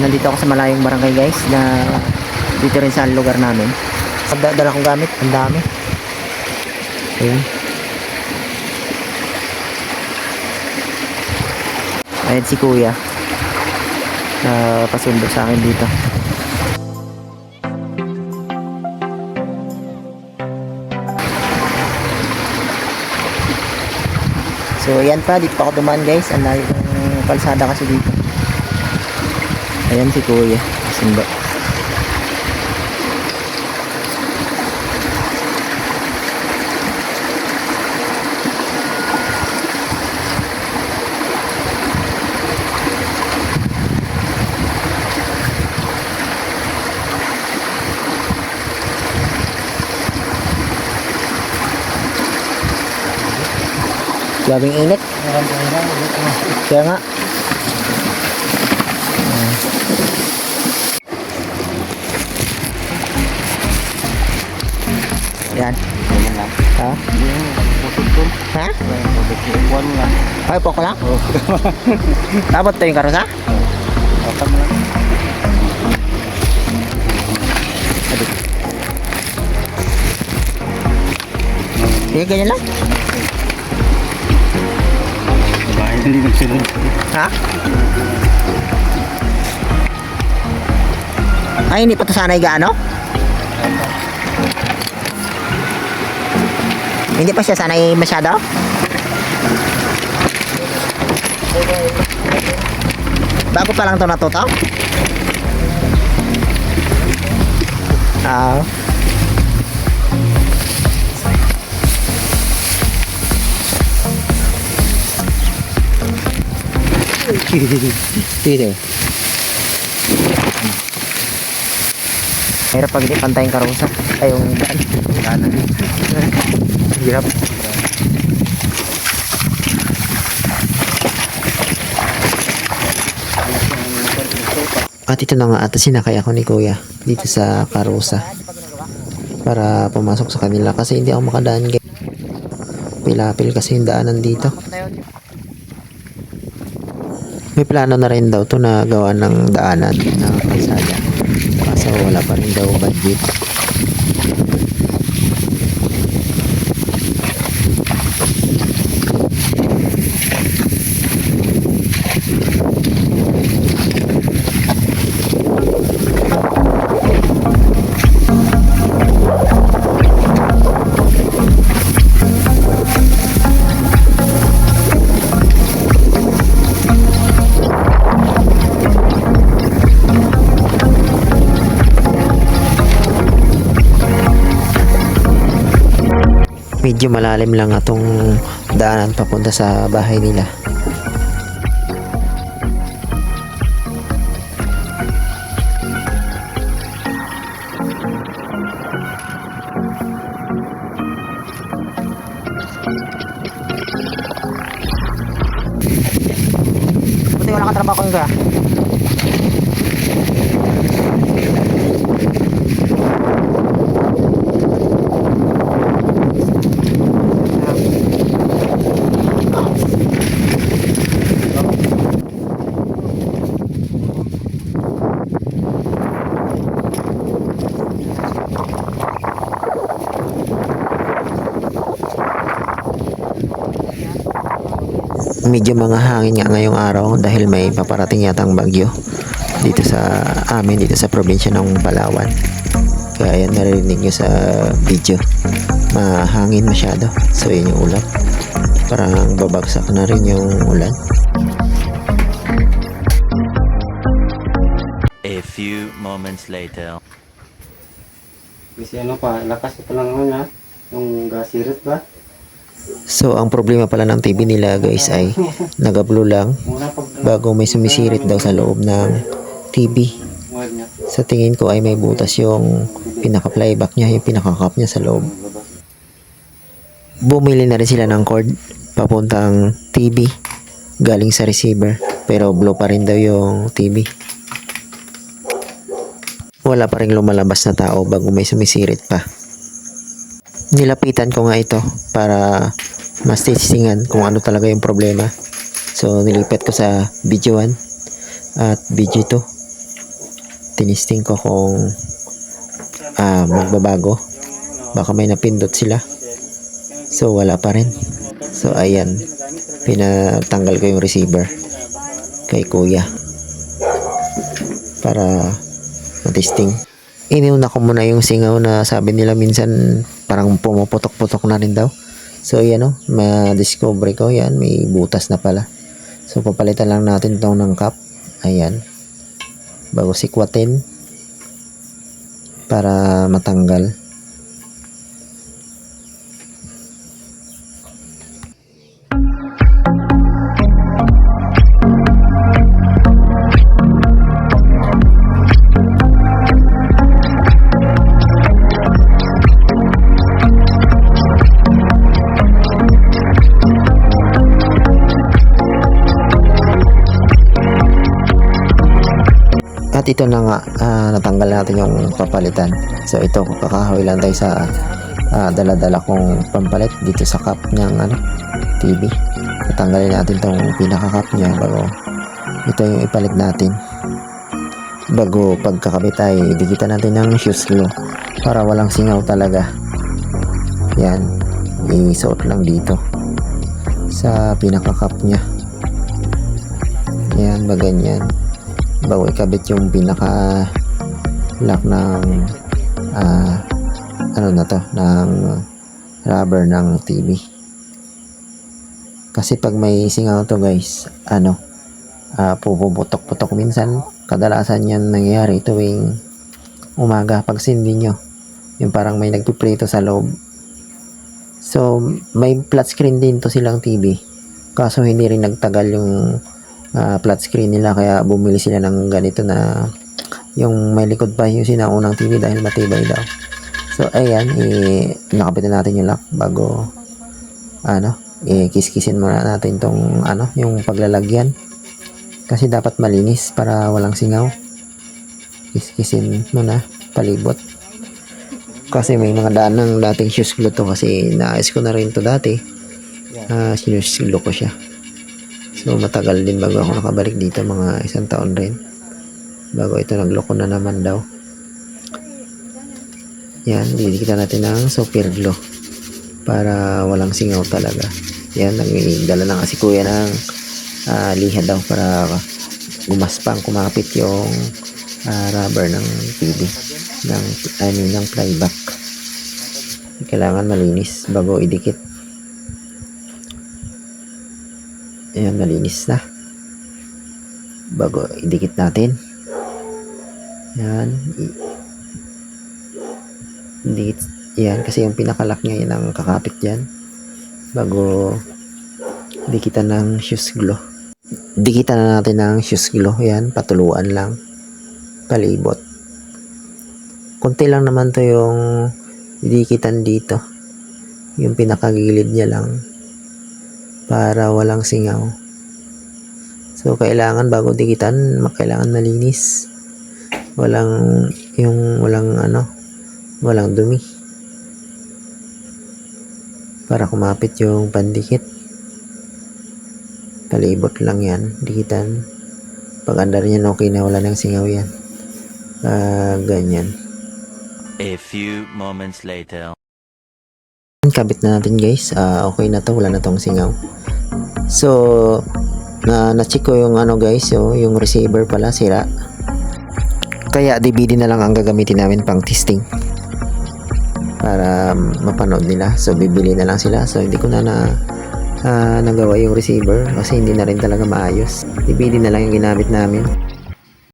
nandito ako sa malayong barangay guys na dito rin sa lugar namin. Pagdadala kong gamit, ang dami. Ayan. Ayan si kuya. Uh, pasundo sa akin dito. So ayan pa, dito pa ako dumaan guys. Ang layo kalsada kasi dito. Ayan si kuya. Sundo. Grabing init. Kaya nga. Ha? Ha? Ay, poko lang? Abot to yung karosa? Adik. Sige, ganyan lang. Bahay hindi nagsunod. Ha? Ay, hindi pa to sanay gaano? Hindi pa siya sanay masyado? Bago pa lang to natuto? Ah. Sige. Hirap pag hindi pantay yung karusa. Ay, yung daan. Kanan. Hirap. At ito na nga at sinakay ako ni Kuya dito sa karusa para pumasok sa kanila kasi hindi ako makadaan guys. Pilapil kasi yung daanan dito. May plano na rin daw to na gawa ng daanan na. Kaso wala pa rin daw budget. Medyo malalim lang atong daanan papunta sa bahay nila. Buti wala ka trabaho ko medyo mga hangin nga ngayong araw dahil may paparating yatang bagyo dito sa amin dito sa probinsya ng Palawan kaya yan naririnig nyo sa video mahangin masyado so yun yung ulan parang babagsak na rin yung ulan A few moments later. Kasi ano pa, lakas ito lang na. Yung gasirit ba? So ang problema pala ng TV nila guys ay nagablo lang bago may sumisirit daw sa loob ng TV sa tingin ko ay may butas yung pinaka playback niya yung pinaka-cup niya sa loob. Bumili na rin sila ng cord papuntang TV galing sa receiver pero blow pa rin daw yung TV wala pa rin lumalabas na tao bago may sumisirit pa nilapitan ko nga ito para mas tisisingan kung ano talaga yung problema so nilipat ko sa video 1 at video 2 tinisting ko kung ah, magbabago. Baka may napindot sila. So wala pa rin. So ayan, pinatanggal ko yung receiver kay kuya para matesting. Iniuna ko muna yung singaw na sabi nila minsan parang pumuputok-putok na rin daw. So yan o, ma-discover ko yan, may butas na pala. So papalitan lang natin tong ng cup. Ayan. Bago sikwatin para matanggal. At ito na nga, ah, natanggal natin yung papalitan. So ito, kakahoy lang tayo sa ah, dala-dala kong pampalit dito sa cup ng ano, TV. Tatanggalin natin tong pinaka-cup niya bago ito yung ipalit natin. Bago pagkakabit ay dikitan natin ng shoes glue para walang singaw talaga. Yan, isuot lang dito sa pinaka-cup niya. Yan, ba ganyan bago ikabit yung pinaka lock ng ah, ano na to ng rubber ng TV kasi pag may singaw to guys ano ah, pupuputok-putok. Minsan kadalasan yan nangyayari tuwing umaga pag sindi nyo. Yung parang may nagpiprito sa loob. So may flat screen din to silang TV kaso hindi rin nagtagal yung ah, flat screen nila kaya bumili sila ng ganito na yung may likod pa yung sinaunang TV dahil matibay daw. So ayan, i nakapit na natin yung lock bago ano, i-kiss-kissin muna natin tong ano, yung paglalagyan. Kasi dapat malinis para walang singaw. Kiss-kissin muna, palibot. Kasi may mga daan ng dating shoes glue to kasi naayos ko na rin to dati. Ah, sinus glue ko siya. So matagal din bago ako nakabalik dito mga isang taon rin. Bago ito nagloko na naman daw. Yan, didikitan natin ng super glue para walang singaw talaga. Yan, nagdala na nga si kuya ng ah, liha daw para gumaspang kumapit yung ah, rubber ng TV ng, I mean, ng plyback. Kailangan malinis bago idikit. Ayan, malinis na. Bago idikit natin. Yan. I- Dikit. Yan, kasi yung pinakalak niya yun ang kakapit dyan. Bago dikitan ng shoes glue. Dikitan na natin ng shoes glue. Yan, patuluan lang. Palibot. Kunti lang naman to yung dikitan dito. Yung pinakagilid niya lang para walang singaw. So, kailangan bago dikitan, kailangan malinis. Walang, yung walang ano, walang dumi. Para kumapit yung pandikit. Palibot lang yan, dikitan. Pag andar niyan, okay na, wala nang singaw yan. Ah, ganyan. A few moments later. Kabit na natin guys. Ah, okay na to. Wala na tong singaw. So na na-check ko yung ano guys so, yung receiver pala sira. Kaya DVD na lang ang gagamitin namin pang testing. Para mapanood nila. So bibili na lang sila. So hindi ko na na ah, nagawa yung receiver. Kasi hindi na rin talaga maayos. DVD na lang yung ginamit namin